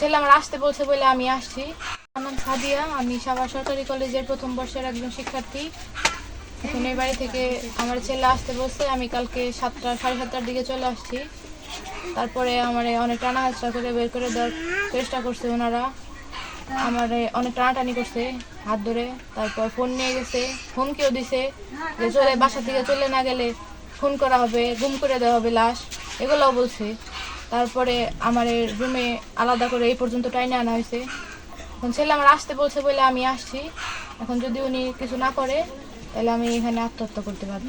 ছেলে আমার আসতে বলছে বলে আমি আসছি। আমার নাম সাদিয়া, আমি সাভার সরকারি কলেজের প্রথম বর্ষের একজন শিক্ষার্থী। এখন এই বাড়ি থেকে আমার ছেলে আসতে বলছে, আমি কালকে সাতটা, সাড়ে সাতটার দিকে চলে আসছি। তারপরে আমার অনেক টানা হাঁচড়া করে বের করে দেওয়ার চেষ্টা করছে ওনারা। আমার অনেক টানাটানি করছে হাত ধরে, তারপর ফোন নিয়ে গেছে হুমকিও দিছে যে চলে, বাসা থেকে চলে না গেলে ফোন করা হবে, গুম করে দেওয়া হবে লাশ, এগুলোও বলছে। তারপরে আমার রুমে আলাদা করে এই পর্যন্ত টাইনে আনা হয়েছে। এখন ছেলে আমার আসতে বলছে বলে আমি আসছি। এখন যদি উনি কিছু না করে তাহলে আমি এখানে আত্মহত্যা করতে পারব।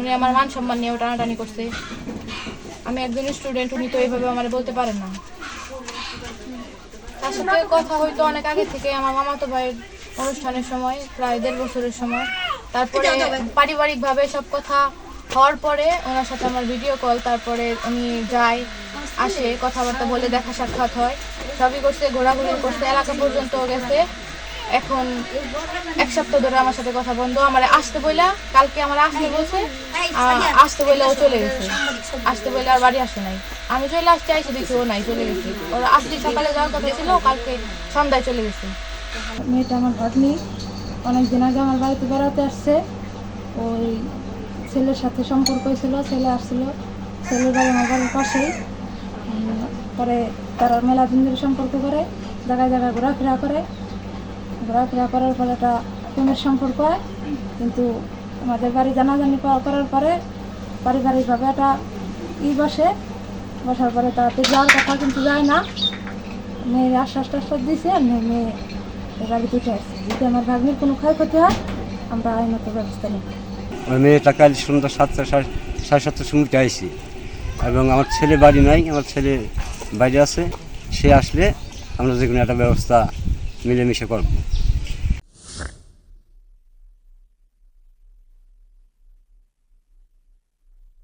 উনি আমার মান সম্মান নিয়েও টানাটানি করছে। আমি একজন স্টুডেন্ট উনি তো এইভাবে আমার বলতে পারেন না। তার সাথে কথা হয়তো অনেক আগে থেকে আমার মামাতো ভাইয়ের অনুষ্ঠানের সময় প্রায় দেড় বছরের সময়। তারপরে পারিবারিকভাবে সব কথা হওয়ার পরে ওনার সাথে আমার ভিডিও কল তারপরে উনি যায়, আসে, কথাবার্তা বলে দেখা সাক্ষাৎ হয়। সবই করছে, ঘোরাঘুরি করছে, এলাকা পর্যন্ত গেছে। এখন এক সপ্তাহ ধরে আমার সাথে কথা বন্ধ। আমার আসতে বইলা, কালকে আমার আসতে বলছে আসতে বইলে ও চলে গেছে। আসতে বইলে আর বাড়ি আসে নাই। আমি চলে আসতে আইসে দেখি ও নাই, চলে গেছে। ওর আজকে সকালে যাওয়ার কথা ছিল কালকে সন্ধ্যায় চলে গেছে। মেয়েটা আমার ভাগ্নি। অনেক দিন আগে আমার বাড়িতে বেড়াতে আসছে। ওই ছেলের সাথে সম্পর্ক হয়েছিল, ছেলে আসছিল, ছেলের বাড়ি আমার বাড়ির পাশেই। পরে তারা মেলা দিন ধরে সম্পর্ক করে, জায়গায় জায়গায় ঘোরাফেরা করে। ঘোরাফেরা করার ফলে একটা প্রেমের সম্পর্ক হয়। কিন্তু আমাদের বাড়ি জানাজানি করার পরে পারিবারিকভাবে একটা ই বসে। বসার পরে তাতে যাওয়ার কথা কিন্তু যায় না। মেয়ের আশ্বাস টাশ্বাস দিয়েছে আর মেয়ে বাড়িতে উঠে আসছে। যদি আমার ভাগ্নির কোনো ক্ষয়ক্ষতি হয়, আমরা আইনত ব্যবস্থা নেব। ওই মেয়েটা কাল সন্ধ্যা সাতটা সাড়ে সাতটার সময় চাইছি এবং আমার ছেলে বাড়ি নাই, আমার ছেলে বাইরে আছে, সে আসলে আমরা যে কোনো একটা ব্যবস্থা মিলেমিশে করব।